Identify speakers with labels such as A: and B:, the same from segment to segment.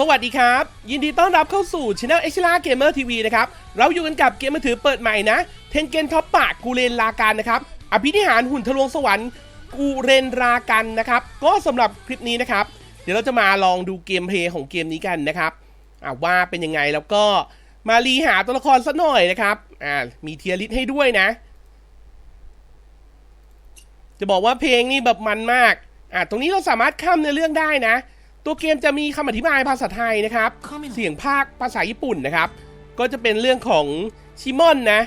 A: สวัสดีครับ ยินดีต้อนรับเข้าสู่ช anel เอ็กซ์ลาเกมเมอร์ทีวีนะครับ เราอยู่กันกับเกมมือถือเปิดใหม่นะเทนเกนท็อปปะกูเรนลากันนะครับอภินิหารหุ่นทะลวงสวรรค์กูเรนรากันนะครับ ก็สำหรับคลิปนี้นะครับ เดี๋ยวเราจะมาลองดูเกมเพลย์ของเกมนี้กันนะครับว่าเป็นยังไงแล้วก็มารีหาตัวละครสักหน่อยนะครับอ่ามีเทียริสให้ด้วยนะ จะบอกว่าเพลงนี่แบบมันมากอะตรงนี้เราสามารถข้ามเนื้อเรื่องได้นะ ตัวเกมจะมีคำอธิบายภาษาไทยนะครับ เสียงภาคภาษาญี่ปุ่นนะครับ ก็จะเป็นเรื่องของชิมอนนะ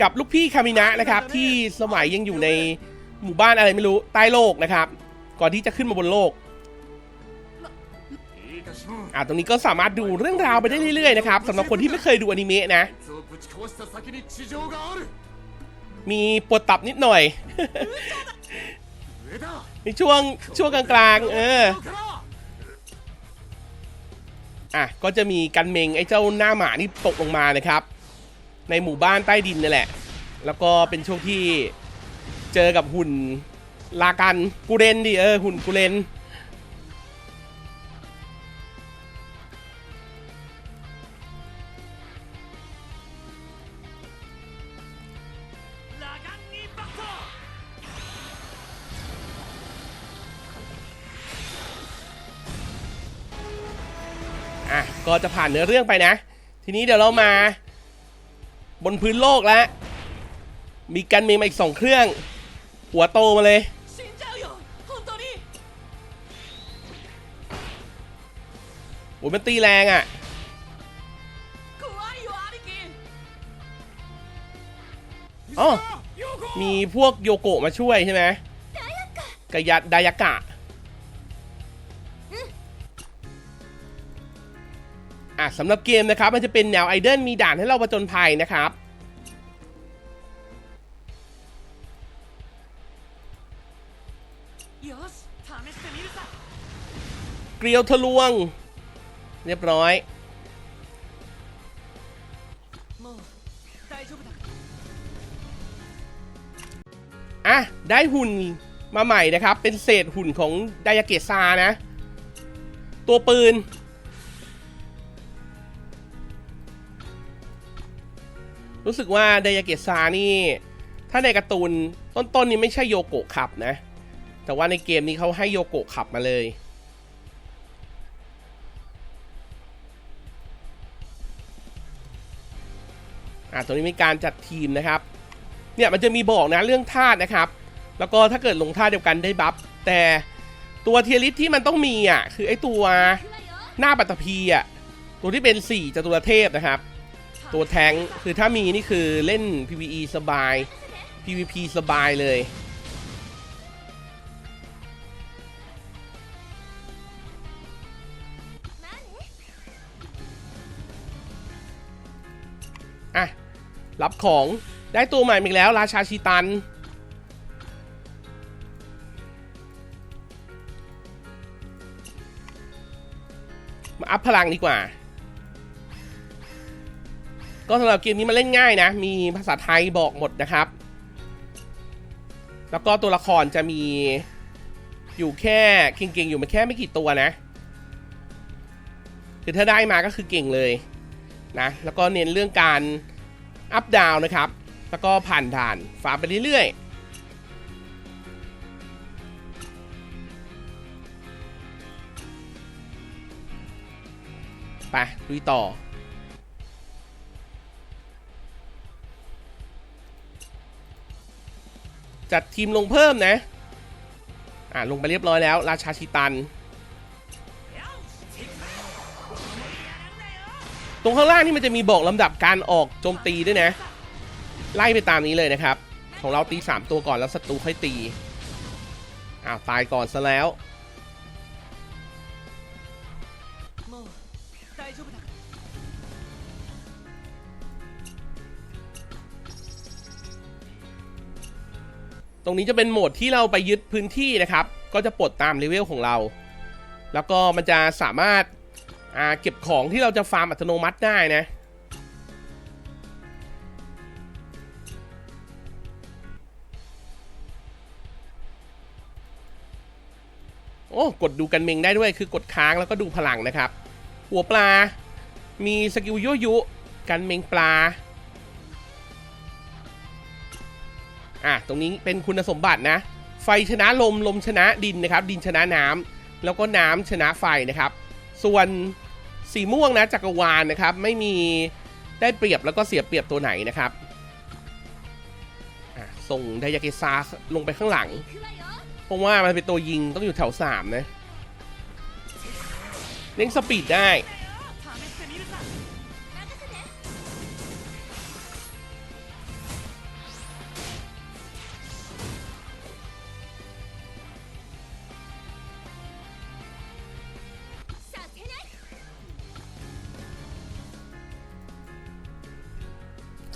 A: กับลูกพี่คามินะนะครับ ที่สมัยยังอยู่ในหมู่บ้านอะไรไม่รู้ใต้โลกนะครับ ก่อนที่จะขึ้นมาบนโลกอ่าตรงนี้ก็สามารถดูเรื่องราวไปได้เรื่อยๆนะครับสำหรับคนที่ไม่เคยดูอนิเมะนะ มีปวดตับนิดหน่อยในช่วงช่วงกลางๆ เออ อะก็จะมีกันเมงไอ้เจ้าหน้าหมานี่ตกลงมานะครับ ในหมู่บ้านใต้ดินนี่แหละ แล้วก็เป็นช่วงที่เจอกับหุ่นลากันกูเรนดิเออหุ่นกูเรน ก็จะผ่านเนื้อเรื่องไปนะ ทีนี้เดี๋ยวเรามา บนพื้นโลกแล้ว มีกันมีมาอีกสองเครื่อง หัวโตมาเลย โอ้ยมันตีแรงอะ่ะอ๋อมีพวกโยโกะมาช่วยใช่ไหมกายะดายากะ อะสำหรับเกมนะครับมันจะเป็นแนวไอเดนมีด่านให้เราประจนภัยนะครับเกลียวทะลวง เรียบร้อย อะ ได้หุ่นมาใหม่นะครับ เป็นเศษหุ่นของไดยาเกซานะ ตัวปืน รู้สึกว่าไดยาเกะซานี่ ถ้าในการ์ตูนต้นๆนี่ไม่ใช่โยโกะขับนะ แต่ว่าในเกมนี้เขาให้โยโกะขับมาเลยอะตรงนี้มีการจัดทีมนะครับ เนี่ยมันจะมีบอกนะเรื่องธาตุนะครับ แล้วก็ถ้าเกิดลงธาตุเดียวกันได้บัฟ แต่ตัวเทียริสที่มันต้องมีอะคือไอ้ตัวหน้าปัตตภีอะตัวที่เป็น4จตุรเทพนะครับ ตัวแทงคือถ้ามีนี่คือเล่น PVE สบาย PVP สบายเลยอะรับของได้ตัวใหม่อีกแล้ว ราชาชีตัน มาอัพพลังดีกว่า ก็สำหรับเกมนี้มันเล่นง่ายนะ มีภาษาไทยบอกหมดนะครับ แล้วก็ตัวละครจะมีอยู่แค่เก่งๆอยู่มาแค่ไม่กี่ตัวนะคือถ้าได้มาก็คือเก่งเลยนะแล้วก็เน้นเรื่องการอัพดาวนะครับ แล้วก็ผ่านด่านฟาไปเรื่อยๆไปลุยต่อ จัดทีมลงเพิ่มนะ อ่าลงไปเรียบร้อยแล้ว ราชาชิตัน ตรงข้างล่างนี่มันจะมีบอกลำดับการออกโจมตีด้วยนะ ไล่ไปตามนี้เลยนะครับ ของเราตี 3 ตัวก่อนแล้วศัตรูค่อยตี อ้าวตายก่อนซะแล้ว รงนี้จะเป็นโหมดที่เราไปยึดพื้นที่นะครับ ก็จะปลดตามเลเวลของเรา แล้วก็มันจะสามารถาเก็บของที่เราจะฟาร์มอัตโนมัติได้นะโอ้กดดูกันเมงได้ด้วยคือกดค้างแล้วก็ดูพลังนะครับ หัวปลา มีสกิลยั่วยุ กันเมงปลา อะตรงนี้เป็นคุณสมบัตินะ ไฟชนะลมลมชนะดินนะครับ ดินชนะน้ำแล้วก็น้ำชนะไฟนะครับ ส่วนสีม่วงนะจักรวาลนะครับ ไม่มีได้เปรียบแล้วก็เสียเปรียบตัวไหนนะครับอะส่งไดยาเกซาลงไปข้างหลัง เพราะว่ามันเป็นตัวยิงต้องอยู่แถวสามนะ เล่นสปีดได้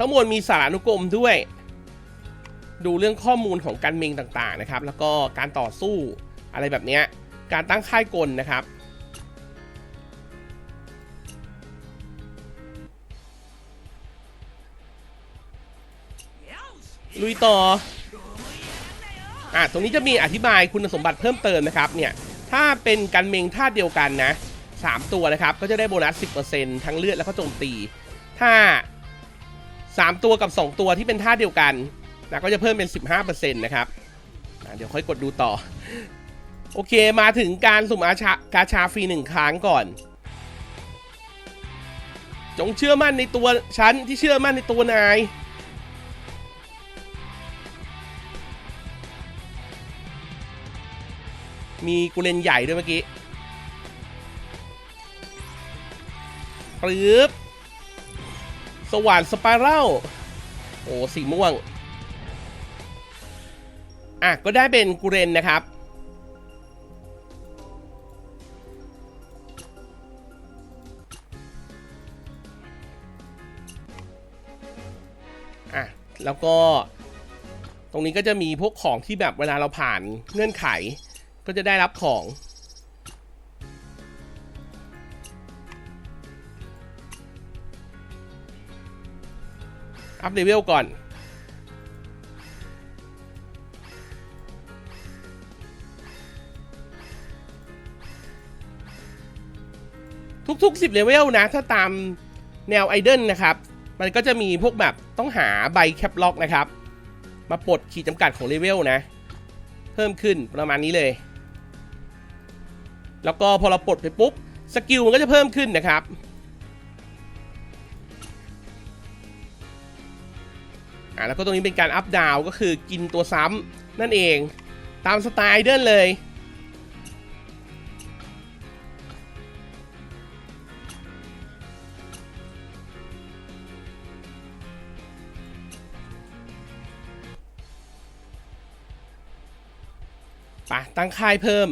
A: ข้างบนมีสารานุกรมด้วย ดูเรื่องข้อมูลของการเมงต่างๆนะครับ แล้วก็การต่อสู้อะไรแบบนี้การตั้งค่ายกลนะครับ ลุยต่ออะตรงนี้จะมีอธิบายคุณสมบัติเพิ่มเติมนะครับเนี่ยถ้าเป็นการเมงธาเดียวกันนะ 3 ตัวนะครับ ก็จะได้โบนัส 10%ทั้งเลือดแล้วก็โจมตี ถ้า 3 ตัวกับ 2 ตัวที่เป็นธาเดียวกันนะก็จะเพิ่มเป็น 15%นะครับอะเดี๋ยวค่อยกดดูต่อ โอเคมาถึงการสุ่มอาชากาชาฟรีหนึ่งครั้งก่อน จงเชื่อมั่นในตัวฉันที่เชื่อมั่นในตัวนายมีกูเลนใหญ่ด้วยเมื่อกี้ปึ๊บ สว่านสปาเร่าโอ้สีม่วง อะ ก็ได้เป็นกูเรนนะครับ อะ แล้วก็ ตรงนี้ก็จะมีพวกของที่แบบเวลาเราผ่านเงื่อนไข ก็จะได้รับของ อัพเลเวลก่อน ทุกๆ 10เลเวลนะ ถ้าตามแนวไอเดนนะครับ มันก็จะมีพวกแบบต้องหาใบแคปล็อกนะครับ มาปลดขีดจำกัดของเลเวลนะ เพิ่มขึ้นประมาณนี้เลย แล้วก็พอเราปลดไปปุ๊บ สกิลมันก็จะเพิ่มขึ้นนะครับ แล้วก็ตรงนี้เป็นการอัพดาวก็คือกินตัวซ้ำนั่นเองตามสไตล์เดินเลย ไปตั้งค่ายเพิ่ม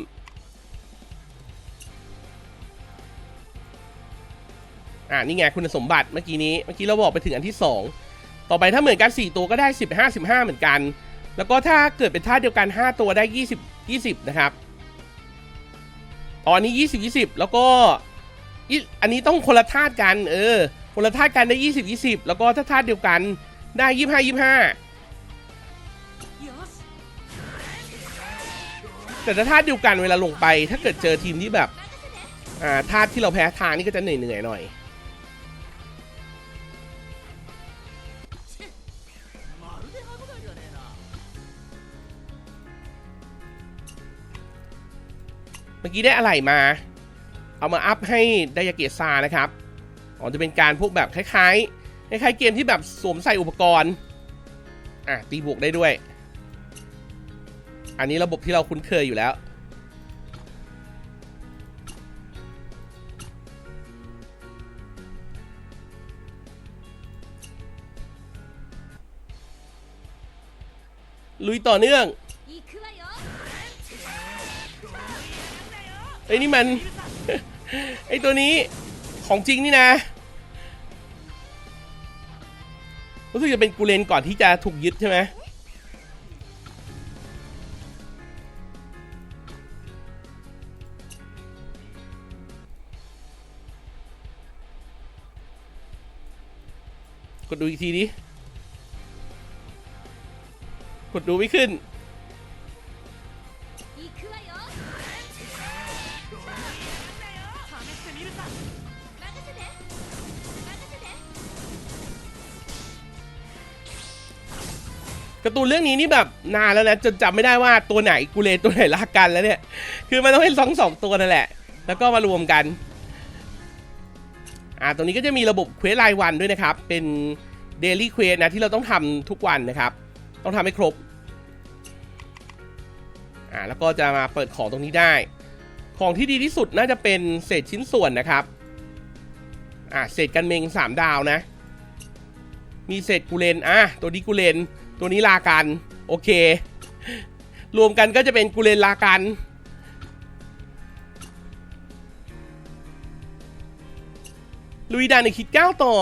A: อ่านี่ไงคุณสมบัติเมื่อกี้นี้ เมื่อกี้เราบอกไปถึงอันที่ 2 ต่อไปถ้าเหมือนกัน 4 ตัวก็ได้ 15 15 เหมือนกัน แล้วก็ถ้าเกิดเป็นท่าเดียวกัน 5 ตัวได้ 20 20 นะครับตอนนี้ 20 20 แล้วก็อันนี้ต้องคนละท่ากัน เออ คนละท่ากันได้ 20 20 แล้วก็ถ้าท่าเดียวกันได้ 25 25 แต่ถ้าท่าเดียวกันเวลาลงไป ถ้าเกิดเจอทีมที่แบบ อ่าธาที่เราแพ้ทางนี่ก็จะเหนื่อยๆหน่อย
B: หนอย
A: เมื่อกี้ได้อะไรมา เอามาอัพให้ไดยาเกะซานะครับอ๋อจะเป็นการพวกแบบคล้ายๆ คล้ายๆเกมที่แบบสวมใส่อุปกรณ์ อะ ตีบวกได้ด้วย อันนี้ระบบที่เราคุ้นเคยอยู่แล้ว ลุยต่อเนื่อง อ้ยนี่มัน ไอ้ตัวนี้ของจริงนี่นะ รู้สึกจะเป็นกูเลนก่อนที่จะถูกยึดใช่ไหมกดดูอีกทีดิ กดดูไม่ขึ้น การ์ตูนเรื่องนี้นี่แบบนานแล้วนะจนจำไม่ได้ว่าตัวไหนกูเลนตัวไหนลากันแล้วเนี่ย คือมันต้องเป็นสองสองตัวนั่นแหละ แล้วก็มารวมกันอ่าตรงนี้ก็จะมีระบบเควสรายวันด้วยนะครับ เป็นเดลี่เควสนะที่เราต้องทำทุกวันนะครับ ต้องทำให้ครบอ่าแล้วก็จะมาเปิดของตรงนี้ได้ ของที่ดีที่สุดน่าจะเป็นเศษชิ้นส่วนนะครับอ่าเศษกันเมงสามดาวนะ มีเศษกูเลนอะตัวนี้กูเลน ตัวนี้ลากัน โอเค รวมกันก็จะเป็นกูเลนลากัน ลุยดานในคิดก้าวต่อ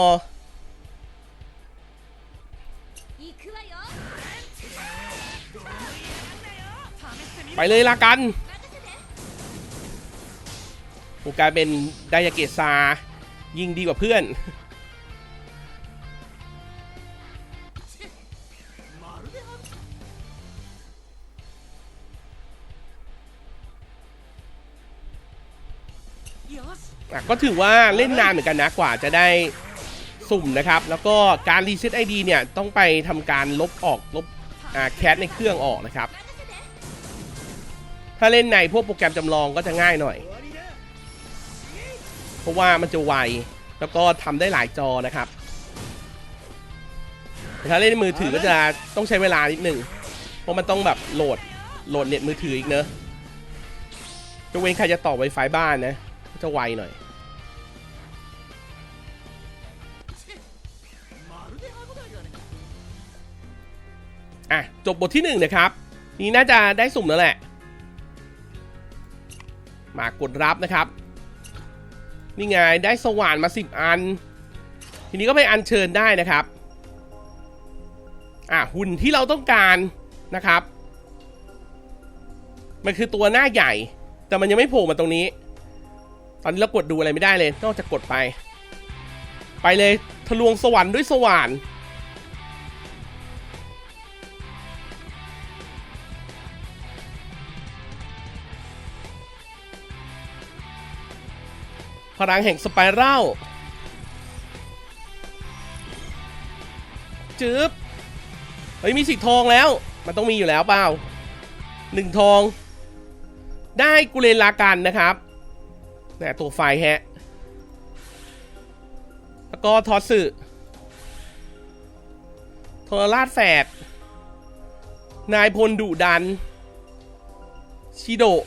A: ไปเลยลากันโอกลายเป็นไดยาเกตซา ยิงดีกว่าเพื่อน อะก็ถือว่าเล่นนานเหมือนกันนะกว่าจะได้สุ่มนะครับ แล้วก็การรีเซ็ตไอดีเนี่ยต้องไปทำการลบออกลบอ่าแคสในเครื่องออกนะครับ ถ้าเล่นในพวกโปรแกรมจำลองก็จะง่ายหน่อย เพราะว่ามันจะไว แล้วก็ทำได้หลายจอนะครับแต่ถ้าเล่นมือถือก็จะต้องใช้เวลานิดหนึ่ง เพราะมันต้องแบบโหลดโหลดเน็ตมือถืออีกเนอะยกเว้นใครจะต่อ Wi-Fi บ้านนะ จะไวหน่อย อะ จบบทที่หนึ่งนะครับ นี่น่าจะได้สุ่มแล้วแหละ มากดรับนะครับ นี่ไง ได้สว่านมาสิบอัน ทีนี้ก็ไปอันเชิญได้นะครับ อะ หุ่นที่เราต้องการนะครับ มันคือตัวหน้าใหญ่ แต่มันยังไม่โผล่มาตรงนี้ ตอนนี้เรากดดูอะไรไม่ได้เลย นอกจากกดไป ไปเลยทะลวงสวรรค์ด้วยสว่านพลังแห่งสไปรัลจึ๊บเฮ้ยมีสีทองแล้ว มันต้องมีอยู่แล้วเปล่าหนึ่งทอง ได้กุเลนลากันนะครับ นี่ยตัวไฟแฮะ แล้วก็ทอสึโทรราชแฝด นายพลดุดัน ชิโดะ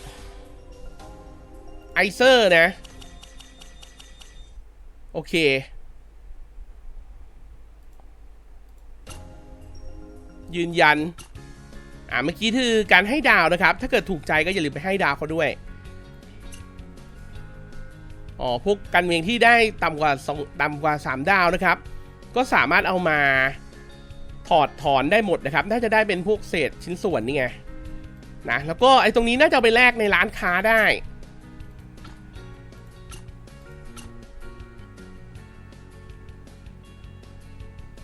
A: ไอเซอร์นะ โอเคยืนยัน อ่า เมื่อกี้คือการให้ดาวนะครับ ถ้าเกิดถูกใจก็อย่าลืมไปให้ดาวเขาด้วย อ๋อพวกกันเมืองที่ได้ต่ำกว่าสองต่ำกว่า 3 ดาวนะครับ ก็สามารถเอามาถอดถอนได้หมดนะครับ น่าจะได้เป็นพวกเศษชิ้นส่วนนี่ไงนะแล้วก็ไอ้ตรงนี้น่าจะไปแลกในร้านค้าได้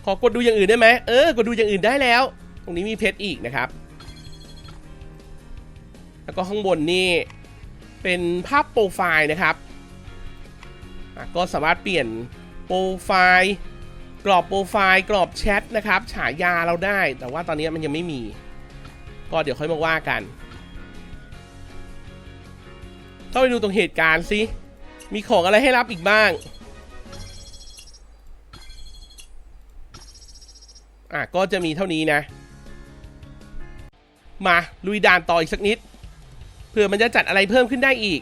A: ขอกดดูอย่างอื่นได้ไหมเออกดดูอย่างอื่นได้แล้ว ตรงนี้มีเพชรอีกนะครับ แล้วก็ข้างบนนี่เป็นภาพโปรไฟล์นะครับ ก็สามารถเปลี่ยนโปรไฟล์กรอบโปรไฟล์กรอบแชทนะครับฉายาเราได้ แต่ว่าตอนนี้มันยังไม่มี ก็เดี๋ยวค่อยมาว่ากันเข้าไปดูตรงเหตุการณ์สิมีของอะไรให้รับอีกบ้าง อะก็จะมีเท่านี้นะ มาลุยด่านต่ออีกสักนิดเผื่อมันจะจัดอะไรเพิ่มขึ้นได้อีก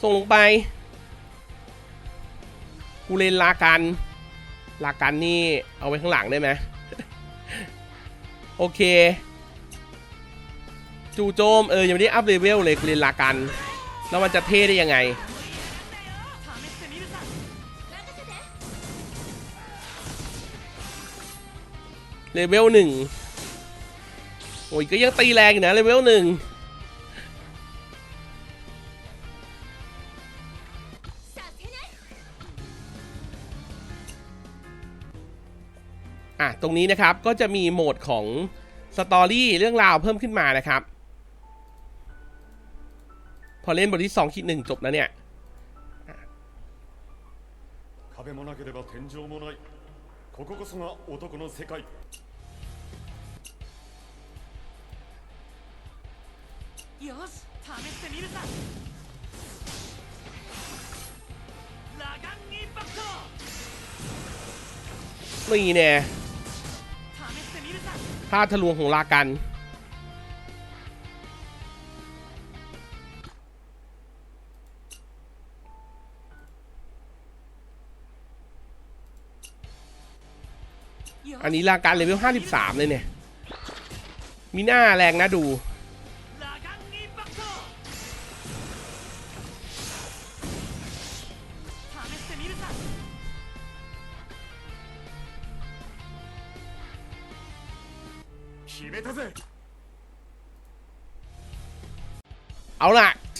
A: ส่งลงไป ผู้เรนลากันลากันนี่เอาไว้ข้างหลังได้ไหมโอเค จูโจมเออยังไม่ได้อัพเลเวลเลยกูเรนลากัน แล้วมันจะเท่ได้ยังไงเลเวลหนึ่งโอ้ยก็ยังตีแรงอยู่นะเลเวลหนึ่ง อ่ะ ตรงนี้นะครับก็จะมีโหมดของสตอรี่เรื่องราวเพิ่มขึ้นมานะครับ พอเล่นบทที่2คิดหนึ่งจบแล้วเนี่ยอ่ะ
C: 壁もなければ天井もないこここそが男の世界
D: よし試してみるさラガンインパクト
A: นี่แน่
D: 試してみるさ
A: ท่าทะลวงของลากัน อันนี้ลาการเลเวล53 เลยเนี่ย มีหน้าแรงนะดู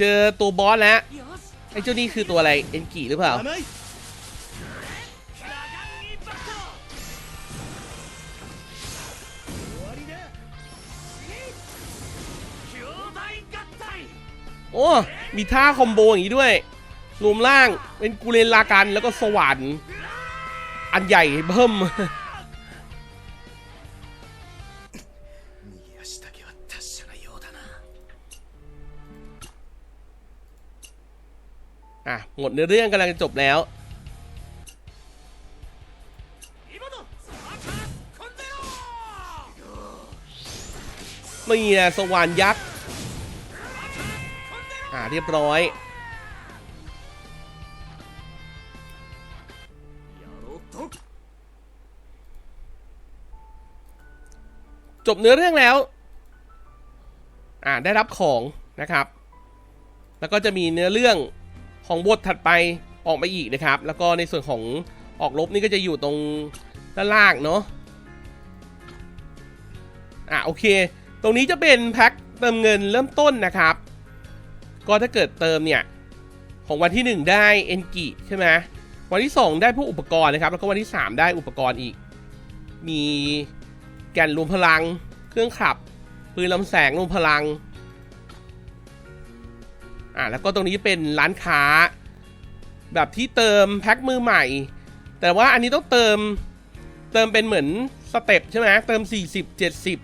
A: เจอตัวบอสแล้วไอ้เจ้านี่คือตัวอะไรเอ็นกิหรือเปล่าโอ้มีท่าคอมโบอย่างนี้ด้วยรวมล่างเป็นกูเรนลากันแล้วก็สวรรค์อันใหญ่เพิ่ม หมดในเรื่องกำลังจะจบแล้ว มีนะสวานยักษ์ อ่าเรียบร้อยจบเนื้อเรื่องแล้ว อ่าได้รับของนะครับ แล้วก็จะมีเนื้อเรื่อง ของบทถัดไปออกมาอีกนะครับ แล้วก็ในส่วนของออกรบนี่ก็จะอยู่ตรงด้านล่างเนาะอ่าโอเค ตรงนี้จะเป็นแพ็คเติมเงินเริ่มต้นนะครับ ก็ถ้าเกิดเติมเนี่ยของวันที่ 1 ได้เอนกิใช่ไหมวันที่ 2 ได้พวกอุปกรณ์นะครับแล้วก็วันที่ 3 ได้อุปกรณ์อีก มีแก่นรวมพลัง เครื่องขับปืนลำแสงรวมพลัง อ่าแล้วก็ตรงนี้เป็นร้านค้า แบบที่เติมแพ็คมือใหม่ แต่ว่าอันนี้ต้องเติมเติมเป็นเหมือนสเต็ปใช่ไหมเติม 40 70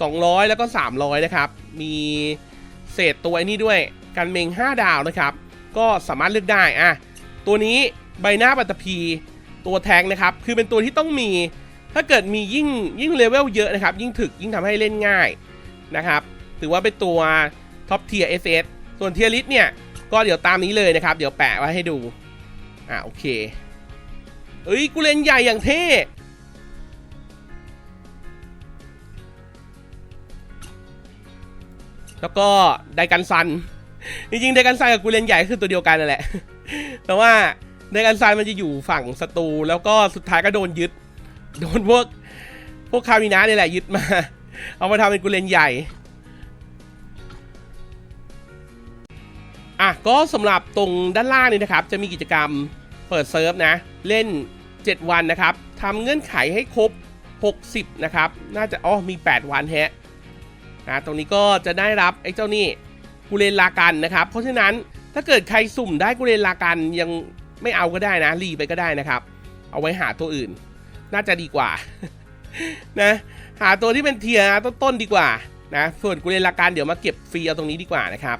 A: 200 แล้วก็ 300 นะครับ มีเศษตัวนี้ด้วยกันเมง 5 ดาวนะครับ ก็สามารถเลือกได้อะตัวนี้ใบหน้าปัตตภีตัวแทงนะครับ คือเป็นตัวที่ต้องมี ถ้าเกิดมียิ่งยิ่งเลเวลเยอะนะครับ ยิ่งถึกยิ่งทำให้เล่นง่ายนะครับ ถือว่าเป็นตัวท็อปเทียร์ SS ส่วนเทียริสเนี่ย ก็เดี๋ยวตามนี้เลยนะครับ เดี๋ยวแปะไว้ให้ดู อะโอเค เอ้ยกูเล่นใหญ่อย่างเท่แล้วก็ไดกันซัน จริงๆไดกันซันกับกูเลนใหญ่คือตัวเดียวกันนั่นแหละ แต่ว่าไดกันซันมันจะอยู่ฝั่งศัตรูแล้วก็สุดท้ายก็โดนยึด โดนพวกพวกคามินะนี่แหละยึดมา เอามาทำเป็นกูเลนใหญ่ อะก็สำหรับตรงด้านล่างนี่นะครับ จะมีกิจกรรมเปิดเซิร์ฟนะ เล่น 7 วันนะครับทำเงื่อนไขให้ครบ 60 นะครับ น่าจะอ๋อมี 8 วันแฮะนะตรงนี้ก็จะได้รับไอ้เจ้านี่กูเรนลากันนะครับ เพราะฉะนั้นถ้าเกิดใครสุ่มได้กูเรนลากันยังไม่เอาก็ได้นะรีไปก็ได้นะครับ เอาไว้หาตัวอื่น น่าจะดีกว่านะหาตัวที่เป็นเทียร์ต้นๆดีกว่านะส่วนกูเรนลากันเดี๋ยวมาเก็บฟรีเอาตรงนี้ดีกว่านะครับ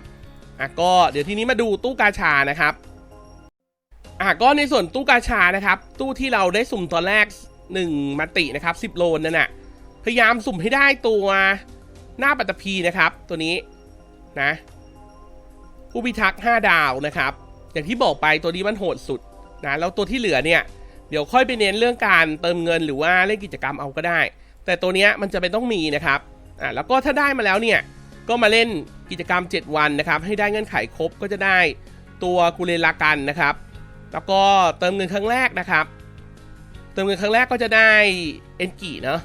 A: อะก็เดี๋ยวทีนี้มาดูตู้กาชานะครับอะก็ในส่วนตู้กาชานะครับ ตู้ที่เราได้สุ่มตอนแรก 1มัตตินะครับ 10 โลนนั่นน่ะพยายามสุ่มให้ได้ตัวหน้าปัตตภีนะครับ ตัวนี้นะผู้พิทักษ์5ดาวนะครับ อย่างที่บอกไปตัวนี้มันโหดสุดนะแล้วตัวที่เหลือเนี่ยเดี๋ยวค่อยไปเน้นเรื่องการเติมเงินหรือว่าเล่นกิจกรรมเอาก็ได้ แต่ตัวเนี้ยมันจะเป็นต้องมีนะครับอ่าแล้วก็ถ้าได้มาแล้วเนี่ย ก็มาเล่นกิจกรรม 7 วันนะครับ ให้ได้เงื่อนไขครบก็จะได้ตัวกุเลลากันนะครับ แล้วก็เติมเงินครั้งแรกนะครับ เติมเงินครั้งแรกก็จะได้เอนกิเนาะ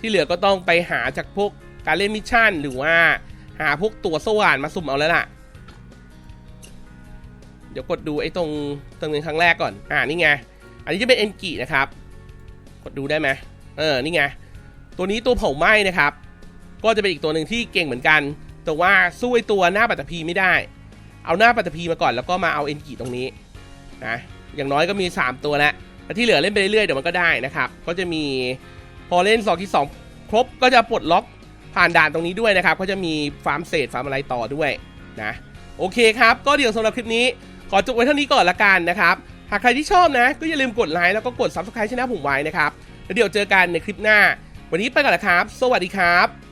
A: ที่เหลือก็ต้องไปหาจากพวกการเล่นมิชชั่น หรือว่าหาพวกตัวสว่านมาสุ่มเอาแล้วล่ะ เดี๋ยวกดดูไอ้ตรงเติมเงินครั้งแรกก่อน อ่านี่ไง อันนี้จะเป็นเอนกินะครับ กดดูได้ไหมเออ นี่ไง ตัวนี้ตัวเผาไหม้นะครับ ก็จะเป็นอีกตัวหนึ่งที่เก่งเหมือนกัน แต่ว่าสู้ไอ้ตัวหน้าปัตตภีไม่ได้ เอาหน้าปัตตภีมาก่อนแล้วก็มาเอาเอนกิตรงนี้นะอย่างน้อยก็มี 3 ตัวแล้วแล้วที่เหลือเล่นไปเรื่อยๆเดี๋ยวมันก็ได้นะครับ ก็จะมีพอเล่น2ที่2ครบก็จะปลดล็อกผ่านด่านตรงนี้ด้วยนะครับ ก็จะมีฟาร์มเศษฟาร์มอะไรต่อด้วยนะโอเคครับ ก็เดี๋ยวสำหรับคลิปนี้ ขอจบไว้เท่านี้ก่อนละกันนะครับ หากใครที่ชอบนะ ก็อย่าลืมกดไลค์แล้วก็กด subscribe ช่องผมไว้นะครับ แล้วเดี๋ยวเจอกันในคลิปหน้า วันนี้ไปก่อนละครับ สวัสดีครับ